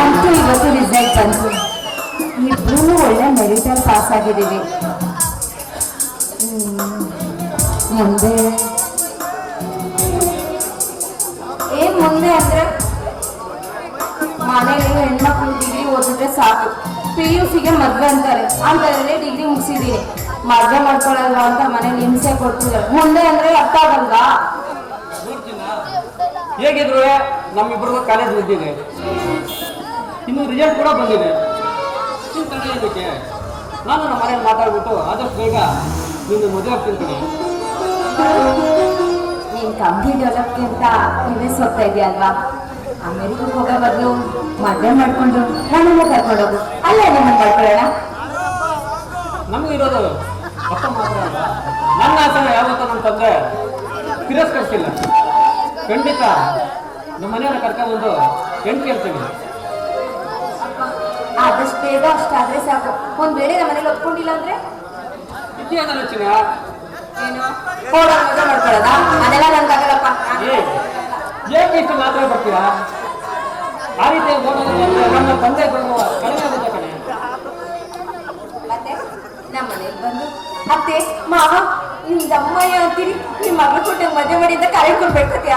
ಅಂತೂ ಇವತ್ತು ರಿಸಲ್ಟ್ ಬಂತು. ಇಬ್ರು ಒಳ್ಳೆ ಮೆರಿಟಲ್ಲಿ ಪಾಸ್ ಆಗಿದ್ದೀವಿ. ಹ್ಮ್. ಮುಂದೆ. ಏನ್ ಮುಂದೆ ಅಂದ್ರೆ? ಮನೆಯಲ್ಲಿ ಹೆಣ್ಮಕ್ಳು ಡಿಗ್ರಿ ಓದಿದ್ರೆ ಸಾಕು. ಪಿ ಯು ಸಿಗೆ ಮದ್ವೆ ಅಂತಾರೆ. ಅಂತದ್ರಲ್ಲಿ ಡಿಗ್ರಿ ಮುಗಿಸಿದ್ದೀನಿ ಮದ್ವೆ ಮಾಡ್ಕೊಳಲ್ವಾ ಅಂತ ಮನೇಲಿ ಹಿಂಸೆ ಕೊಡ್ತಿದ್ದಾರೆ. ಮುಂದೆ ಅಂದ್ರೆ ಅರ್ಥ ಆಗಲ್ವಾ? ಹೇಗಿದ್ರು ನಮ್ಮಿಬ್ಬರಿಗೂ ಕಾಲೇಜ್ ಬಿದ್ದಿದೆ ಇನ್ನು ರಿಸಲ್ಟ್ ಕೂಡ ಬಂದಿದೆ. ಇದಕ್ಕೆ ನಾನು ನಮ್ಮ ಮನೇಲಿ ಮಾತಾಡ್ಬಿಟ್ಟು ಆದಷ್ಟು ಬೇಗ ನಿನ್ನ ಮದುವೆ ಆಗ್ತಿರ್ತೀನಿ ನೀನ್ ಕಂಪ್ನಿ ಡೆವಲಪ್ಗೆ ಅಂತ ಹೋಗ್ತಾ ಇದೆಯಲ್ವಾ? ಅಮೆರಿಕಕ್ಕೆ ಹೋಗೋ ಬದಲು ಮದ್ವೆ ಮಾಡ್ಕೊಂಡು ನಮ್ಮನ್ನ ಕರ್ಕೊಂಡು ಹೋಗು ಅಲ್ಲೇ ಕರ್ಕೊಳ್ಳೋಣ ಮಾಡ್ಕೊಳ್ಳೋಣ ಇರೋದು ಅಪ್ಪ ಮಾತ್ರ ನನ್ನ ಆಸನ ಯಾವತ್ತೂ ನಮ್ಮ ತಂದೆ? ತಿರಸ್ಕರಿಸಿಲ್ಲ. ಖಂಡಿತ ನಮ್ಮ ಮನೆಯವ್ರನ್ನ ಕರ್ಕೊಂಡ್ಬಂದು ಹೆಣ್ಣು ಕೇಳ್ತೀನಿ ಆದಷ್ಟು ಬೇಗ ಅಷ್ಟಾದ್ರೆ ಸಾಕು. ಒಂದ್ ವೇಳೆ ನಮ್ಮ ಮನೇಲಿ ಒಪ್ಕೊಂಡಿಲ್ಲ ಅಂದ್ರೆ? ಇದೆಯಲ್ಲ ಚಿನ್ನ? ಏನು? ಹೋಗ ಮದುವೆ ಮಾಡ್ಕೊಳ್ಳೋದಾ? ಅದೆಲ್ಲ ನನ್ಗಾಗಲ್ಲಪ್ಪ ಏ ಏಕೆ ಇಷ್ಟು ಮಾತ್ರ ಬರ್ತೀರಾ? ಆ ರೀತಿ ನಮ್ಮ ತಂದೆ ಬರುವ ಕಡಿಮೆ ಆಗುತ್ತೆ ಕಣೆ. ಮತ್ತೆ ನಮ್ಮ ಮನೇಲಿ ಬಂದು ಅತ್ತೆ ಮಾವ ನಿಮ್ದು ಅಮ್ಮಯ್ಯ ಅಂತೀರಿ ನಿಮ್ ಮಗಳು ಕೊಟ್ಟಂಗ್ ಮದುವೆ ಮಾಡಿದ್ದ ಕರೆ ಕೊಡ್ಬೇಕತ್ತೆ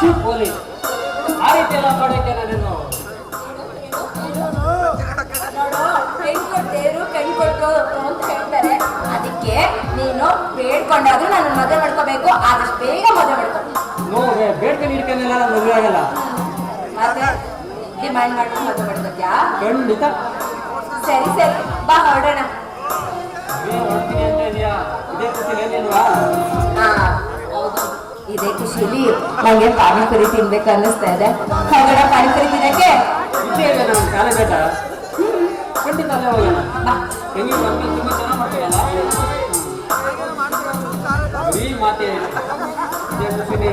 ಚೂಪ್ ಹೋಲಿ ಆ ರೀತಿ ಎಲ್ಲ ಮಾಡೋಕೆ ನಾನೇನು ಕೊಟ್ಟೇರು ಕಣ್ ಕೊಟ್ಟು ಅಂತ ಹೇಳ್ತಾರೆ. ಅದಕ್ಕೆ ನೀನು ಬೇಡ್ಕೊಂಡಾದ್ರೂ ನನ್ನ ಮದುವೆ ಮಾಡ್ಕೋಬೇಕು. ಆದಷ್ಟು ಬೇಗ ಮದುವೆ ಮಾಡ್ಕೊ ಬೇಡ್ಕೊಂಡು ನಾನು ಮದುವೆ ಆಗಲ್ಲ. ಡಿಮ್ಯಾಂಡ್ ಮಾಡ್ಕೊಂಡು ಮದುವೆ ಖಂಡಿತ. ಸರಿ ಸರಿ. ಬಾ ಹೊರಡೋಣ. ಹೊರಡ್ತೀನಿ ಅಂತ ಇದೆಯಾ? ಇದೇ ಖುಷಿಯಲ್ಲಿ ಏನಿಲ್ವಾ ಹಾ ಇದೇ ಖುಷಿಲಿ ನಂಗೆ ಪಾನಿಪುರಿ ತಿನ್ಬೇಕು ಅನ್ನಿಸ್ತಾ ಇದೆ. ಹೊರಗಡೆ ಪಾನಿಪುರಿ ತಿನ್ನಕ್ಕೆ? ಇದ್ದೇ ಇದೆ ನಮ್ಮ ಕಾಲೇಜ್ ಆಟ ಖಂಡಿತ ಅಲ್ಲೇ ಹೋಗೋಣ. ಹೆಂಗಿ ತುಂಬ ಚೆನ್ನಾಗಿ ಮಾತೆ ಇದೇ ಖುಷಿಲಿ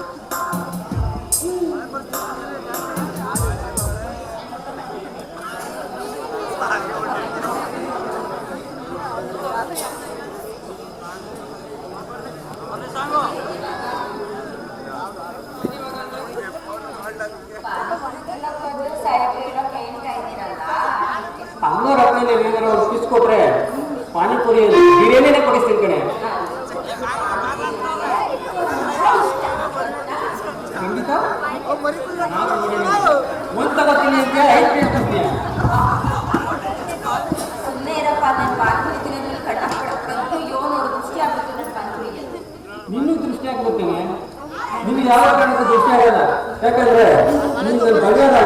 ಏನಾದ್ರು ಒಂದು ಕಿಸ್ ಕೊಟ್ರೆ ಪಾನಿಪುರಿ ಬಿರಿಯಾನಿನೇ ಕೊಡಿಸ್ತೀನಿ ಕಣೆ. ಖಂಡಿತ. ಒಂದ್ ತಗೋತೀನಿ ಅಂತ ಐದು ಪ್ಲೇಟ್ ಪಾನಿಪುರಿಗೆ. ನಿನ್ನೂ ದೃಷ್ಟಿ ಹಾಕ್ಬಿಡ್ತೀನಿ ನಿಮ್ಗೆ ಯಾವ ಕಾರಣಕ್ಕೂ ದೃಷ್ಟಿ ಆಗಲ್ಲ ಯಾಕಂದ್ರೆ ನಿಮ್ಗೆ ಬಗೆಯಲ್ಲ